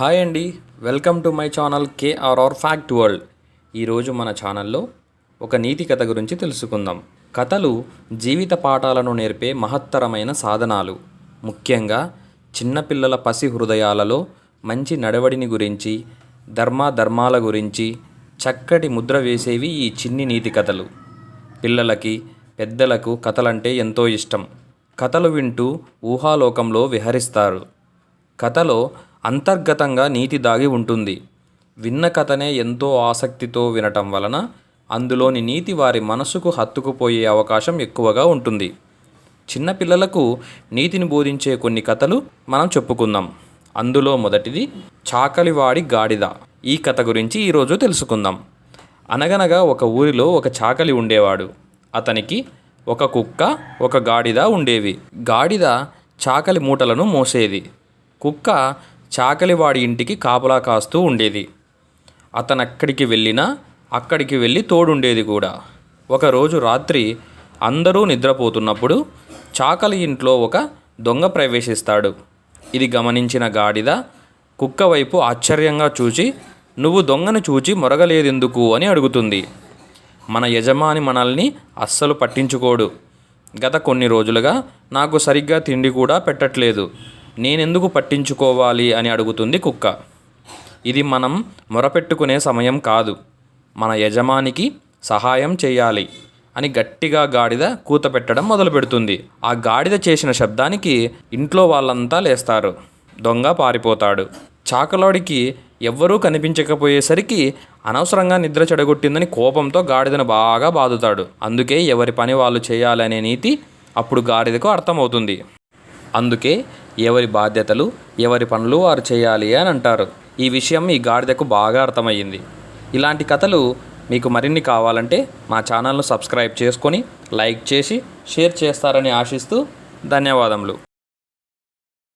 Hi అండి. Welcome to my channel KRR fact world. ఈరోజు మన ఛానల్లో ఒక నీతి కథ గురించి తెలుసుకుందాం. కథలు జీవిత పాఠాలను నేర్పే మహత్తరమైన సాధనాలు. ముఖ్యంగా చిన్నపిల్లల పసి హృదయాలలో మంచి నడవడిని గురించి ధర్మాధర్మాల గురించి చక్కటి ముద్ర వేసేవి ఈ చిన్ని నీతి కథలు. పిల్లలకి పెద్దలకు కథలంటే ఎంతో ఇష్టం. కథలు వింటూ ఊహాలోకంలో విహరిస్తారు. కథలో అంతర్గతంగా నీతి దాగి ఉంటుంది. విన్న కథనే ఎంతో ఆసక్తితో వినటం వలన అందులోని నీతి వారి మనసుకు హత్తుకుపోయే అవకాశం ఎక్కువగా ఉంటుంది. చిన్నపిల్లలకు నీతిని బోధించే కొన్ని కథలు మనం చెప్పుకుందాం. అందులో మొదటిది చాకలివాడి గాడిద. ఈ కథ గురించి ఈరోజు తెలుసుకుందాం. అనగనగా ఒక ఊరిలో ఒక చాకలి ఉండేవాడు. అతనికి ఒక కుక్క ఒక గాడిద ఉండేవి. గాడిద చాకలి మూటలను మోసేది. కుక్క చాకలివాడి ఇంటికి కాపలా కాస్తూ ఉండేది. అతను అక్కడికి వెళ్ళినా అక్కడికి వెళ్ళి తోడుండేది కూడా. ఒకరోజు రాత్రి అందరూ నిద్రపోతున్నప్పుడు చాకలి ఇంట్లో ఒక దొంగ ప్రవేశిస్తాడు. ఇది గమనించిన గాడిద కుక్క వైపు ఆశ్చర్యంగా చూచి నువ్వు దొంగను చూచి మొరగలేదెందుకు? అని అడుగుతుంది. మన యజమాని మనల్ని అస్సలు పట్టించుకోడు. గత కొన్ని రోజులుగా నాకు సరిగ్గా తిండి కూడా పెట్టట్లేదు. నేనెందుకు పట్టించుకోవాలి అని అడుగుతుంది కుక్క. ఇది మనం మొరపెట్టుకునే సమయం కాదు. మన యజమానికి సహాయం చేయాలి అని గట్టిగా గాడిద కూత పెట్టడం మొదలు పెడుతుంది ఆ గాడిద చేసిన శబ్దానికి ఇంట్లో వాళ్ళంతా లేస్తారు. దొంగ పారిపోతాడు. చాకలోడికి ఎవ్వరూ కనిపించకపోయేసరికి అనవసరంగా నిద్ర చెడగొట్టిందని కోపంతో గాడిదను బాగా బాదుతాడు. అందుకే ఎవరి పని వాళ్ళు చేయాలనే నీతి అప్పుడు గాడిదకు అర్థమవుతుంది. అందుకే ఎవరి బాధ్యతలు ఎవరి పనులు వారు చేయాలి అని అంటారు. ఈ విషయం ఈ గాడిదకు బాగా అర్థమయ్యింది. ఇలాంటి కథలు మీకు మరిన్ని కావాలంటే మా ఛానల్ను సబ్స్క్రైబ్ చేసుకొని లైక్ చేసి షేర్ చేస్తారని ఆశిస్తూ ధన్యవాదములు.